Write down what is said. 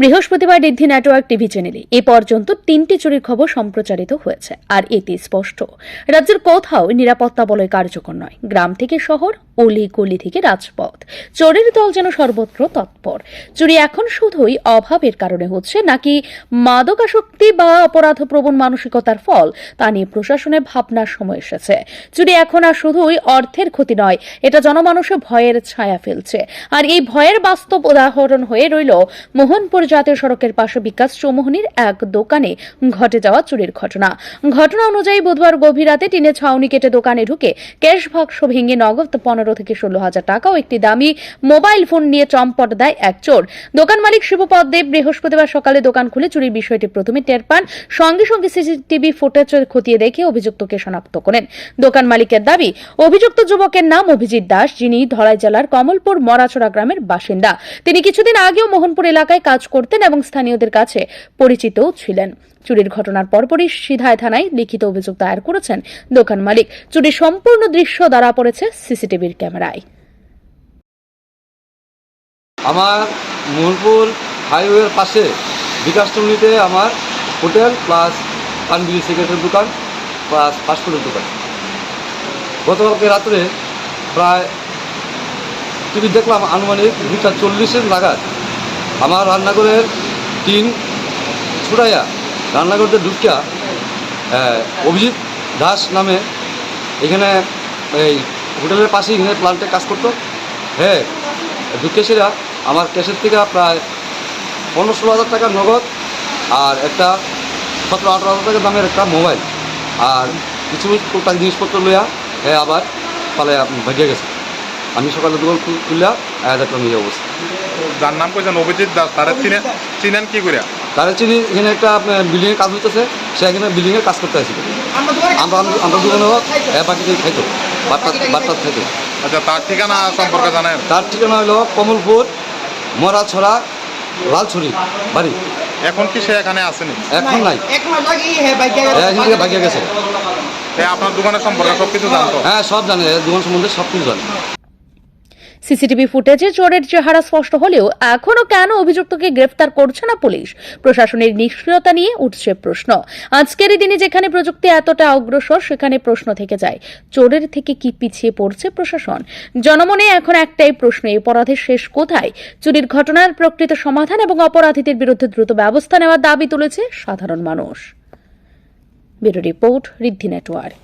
বৃহস্পতিবার ঋদ্ধি network TV চ্যানেলে। এ পর্যন্ত তিনটি চুরির খবর সম্প্রচারিত হয়েছে, আর এতে স্পষ্ট। রাজ্যের কোথাও নিরাপত্তা বলয় কার্যকর নয়। গ্রাম থেকে শহর অলি গলি থেকে রাজপথ। চোরের দল যেন সর্বত্র তৎপর। চুরি এখন শুধুই অভাবের কারণে হচ্ছে, নাকি মাদকাসক্তি বা অপরাধ প্রবণ মানসিকতার ফল তা নিয়ে প্রশাসনের ভাবনার সময় এসেছে। চুরি এখন আর শুধুই অর্থের ক্ষতি নয়, এটা জনমানুষে ভয়ের ছায়া ফেলছে। আর এই ভয়ের বাস্তব উদাহরণ হয়ে রইল মোহনপুর জাতীয় সড়কের পাশে বিকাশ চৌমোহনীর এক দোকানে ঘটে যাওয়া চুরির ঘটনা। ঘটনা অনুযায়ী বুধবার গভীর রাতে টিনে ছাউনি কেটে দোকানে ঢুকে ক্যাশ বাক্স ভেঙে নগদ পনেরো থেকে ষোলো হাজার টাকা ও একটি দামি মোবাইল ফোন নিয়ে চম্পট দেয় এক চোর। দোকান মালিক শিবপদ দেব বৃহস্পতিবার সকালে দোকান খুলে চুরির বিষয়টি প্রথমে টের পান। সঙ্গে সঙ্গে সিসিটিভি ফুটেজ খতিয়ে দেখে অভিযুক্তকে শনাক্ত করেন। দোকান মালিকের দাবি, অভিযুক্ত যুবকের নাম অভিজিৎ দাস, যিনি ধলাই জেলার কমলপুর মরাছড়া গ্রামের বাসিন্দা। তিনি কিছুদিন আগেও মোহনপুর এলাকায় কাজ করতেন এবং স্থানীয়দের কাছে পরিচিতও ছিলেন। চুরির ঘটনার পরপরই সিধায় থানায় লিখিত অভিযোগ দায়ের করেছেন দোকান মালিক। চুরির সম্পূর্ণ দৃশ্য ধরা পড়েছে সিসিটিভির ক্যামেরায়। আমার মোহনপুর হাইওয়ের পাশে বিকাশ টুমনিতে আমার হোটেল প্লাস পানবিড়ি সিগারেটের দোকান প্লাস ফাস্টফুডের দোকান। গতকালকে রাত্রে প্রায় টিভি দেখলাম আনুমানিক দুটা চল্লিশের নাগাদ আমার রান্নাঘরের টিন ছুটাইয়া রান্নাঘরতে ঢুকিয়া অভিজিৎ দাস নামে এখানে এই হোটেলের পাশে এখানে প্লান্টে কাজ করতো। হ্যাঁ ঢুকেছিরা আমার ক্যাশের থেকে প্রায় পনেরো ষোলো হাজার টাকা নগদ আর একটা সতেরো আঠারো হাজার টাকা দামের একটা মোবাইল আর কিছু টুকটাক জিনিসপত্র লইয়া হ্যাঁ আবার পালে ভাগিয়ে গেছে। আমি সকালে দোকান খুল- খুললা এক দেখলাম এই অবস্থা যার নাম কইছেন অভিজিৎ দাস তারা চিনেন চিনেন কি করে তারা চিনি এখানে একটা বিল্ডিংয়ের কাজ হইতেছে। সে এখানে বিল্ডিংয়ের কাজ করতে আসছিল আমরা আমরা দোকানে হোক হ্যাঁ বাকিতে খাইতো। বাট্টা বাট্টা থেকে। আচ্ছা তার ঠিকানা সম্পর্কে জানেন? তার ঠিকানা হলো কমলপুর মরাছড়া লালছড়ি বাড়ি। এখন কি সে এখানে আসেনি? এখন নাই। হ্যাঁ হ্যাঁ থেকে ভাগিয়ে গেছে। সে আপনার দোকানের সম্পর্কে সব কিছু জানতো? হ্যাঁ সব জানে। দোকান সম্বন্ধে সব কিছু জানে। সিসিটিভি ফুটেজে চোরের চেহারা স্পষ্ট হলেও এখনও কেন অভিযুক্তকে গ্রেফতার করছে না পুলিশ? প্রশাসনের নিষ্ক্রিয়তা নিয়ে উঠছে প্রশ্ন। আজকের দিনে যেখানে প্রযুক্তি এতটা অগ্রসর, সেখানে প্রশ্ন থেকে যায়, চোরের থেকে কি পিছিয়ে পড়ছে প্রশাসন? জনমনে এখন একটাই প্রশ্ন, এই অপরাধের শেষ কোথায়? চুরির ঘটনার প্রকৃত সমাধান এবং অপরাধীদের বিরুদ্ধে দ্রুত ব্যবস্থা নেওয়ার দাবি তুলেছে সাধারণ মানুষ। Report, Riddhi network.